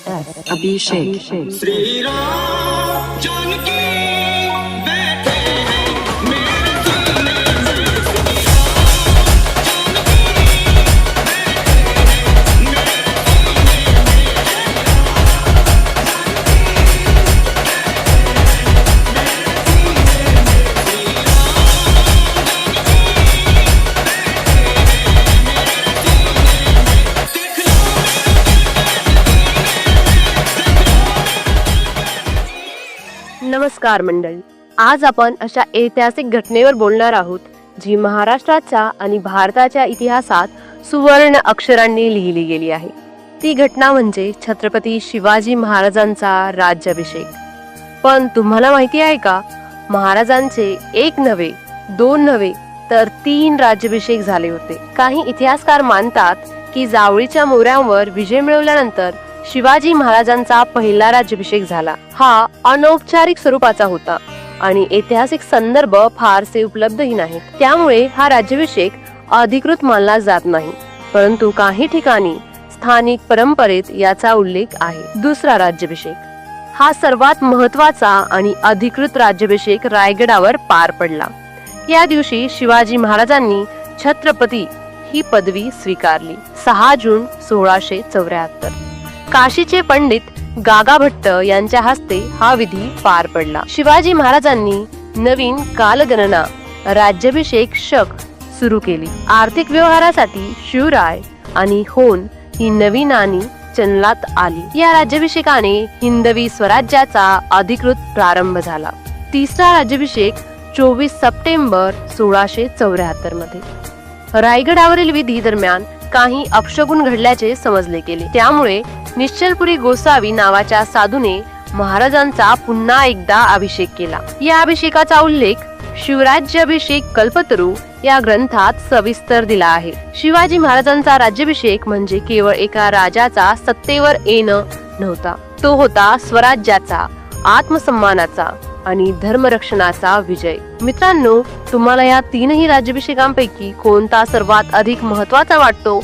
S Abhishek. Shri Ram Janaki नमस्कार मंडळी. आज आपण अशा ऐतिहासिक घटनेवर बोलणार आहोत जी महाराष्ट्राच्या आणि भारताच्या इतिहासात सुवर्ण अक्षरांनी लिहिली गेली आहे. ती घटना म्हणजे छत्रपती शिवाजी महाराजांचा राज्याभिषेक. पण तुम्हाला माहिती आहे का? महाराजांचे एक नव्हे दोन नव्हे तर तीन राज्याभिषेक झाले होते. काही इतिहासकार मानतात की जावळीच्या मोऱ्यांवर विजय मिळवल्यानंतर शिवाजी महाराजांचा पहिला राज्याभिषेक झाला. हा अनौपचारिक स्वरूपाचा होता आणि ऐतिहासिक संदर्भ फारसे उपलब्धही नाहीत. त्यामुळे हा राज्याभिषेक अधिकृत मानला जात नाही. परंतु काही ठिकाणी स्थानिक परंपरेत याचा उल्लेख आहे. दुसरा राज्याभिषेक. हा सर्वात महत्त्वाचा आणि अधिकृत राज्याभिषेक रायगडावर पार पडला. या दिवशी शिवाजी महाराजांनी छत्रपती ही पदवी स्वीकारली. सहा जून सोळाशे चौऱ्याहत्तर. काशीचे पंडित गागा भट्ट यांच्या हस्ते हा विधी पार पडला. शिवाजी महाराजांनी नवीन कालगणना राज्याभिषेक शक सुरू केली. आर्थिक व्यवहारासाठी शिवराय आणि होन ही नवी नाणी चलनात आली. या राज्याभिषेकाने हिंदवी स्वराज्याचा अधिकृत प्रारंभ झाला. तिसरा राज्याभिषेक चोवीस सप्टेंबर सोळाशे चौऱ्याहत्तरमध्ये. रायगडावरील विधी दरम्यान काही अपशगुन घडल्याचे समजले गेले. त्यामुळे निश्चलपुरी गोसावी नावाच्या साधूने महाराजांचा पुन्हा एकदा अभिषेक केला. या अभिषेकाचा उल्लेख शिवराज्याभिषेक कल्पतरू या ग्रंथात सविस्तर दिला आहे. शिवाजी महाराजांचा राज्याभिषेक म्हणजे केवळ एका राजाचा सत्तेवर येणं नव्हता. तो होता स्वराज्याचा आत्मसन्मानाचा आणि धर्मरक्षणाचा विजय. मित्रांनो तुम्हाला या तीनही राज्याभिषेकांपैकी कोणता सर्वात अधिक महत्त्वाचा वाटतो?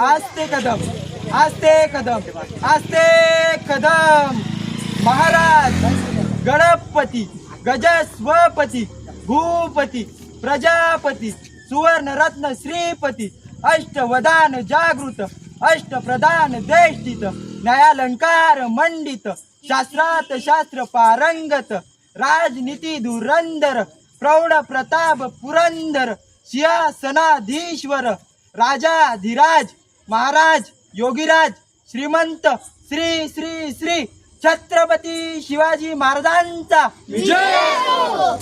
आस्ते कदम आस्ते कदम आस्ते कदम. महाराज गणपती गजस्वपती भूपती प्रजापती सुवर्ण रत्न श्रीपती अष्टवदान जागृत अष्टप्रधान देष्टित न्यायालंकार मंडित शास्त्रात शास्त्र पारंगत राजनीती धुरंदर प्रौढ प्रताप पुरंदर सिंहासनाधीश्वर राजाधिराज महाराज योगीराज श्रीमंत श्री श्री श्री छत्रपती शिवाजी महाराजांचा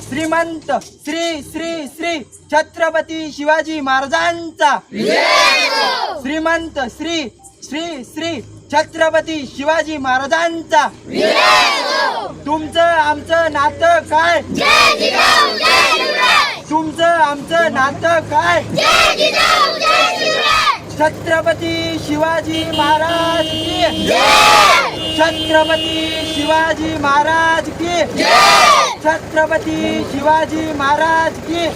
श्रीमंत श्री श्री श्री छत्रपती शिवाजी महाराजांचा श्रीमंत श्री श्री श्री छत्रपती शिवाजी महाराजांचा तुमचं आमचं नातं काय? तुमचं आमचं नातं काय? छत्रपती शिवाजी महाराज की? छत्रपती शिवाजी महाराज की? छत्रपती शिवाजी महाराज की?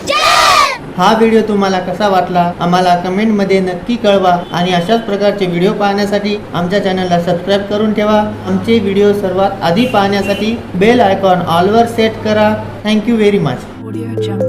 हा व्हिडिओ तुम्हाला कसा वाटला आम्हाला कमेंटमध्ये नक्की कळवा आणि अशाच प्रकारचे व्हिडिओ पाहण्यासाठी आमच्या चॅनलला सबस्क्राईब करून ठेवा. आमचे व्हिडिओ सर्वात आधी पाहण्यासाठी बेल आयकॉन ऑलवर सेट करा. Thank you very much Audio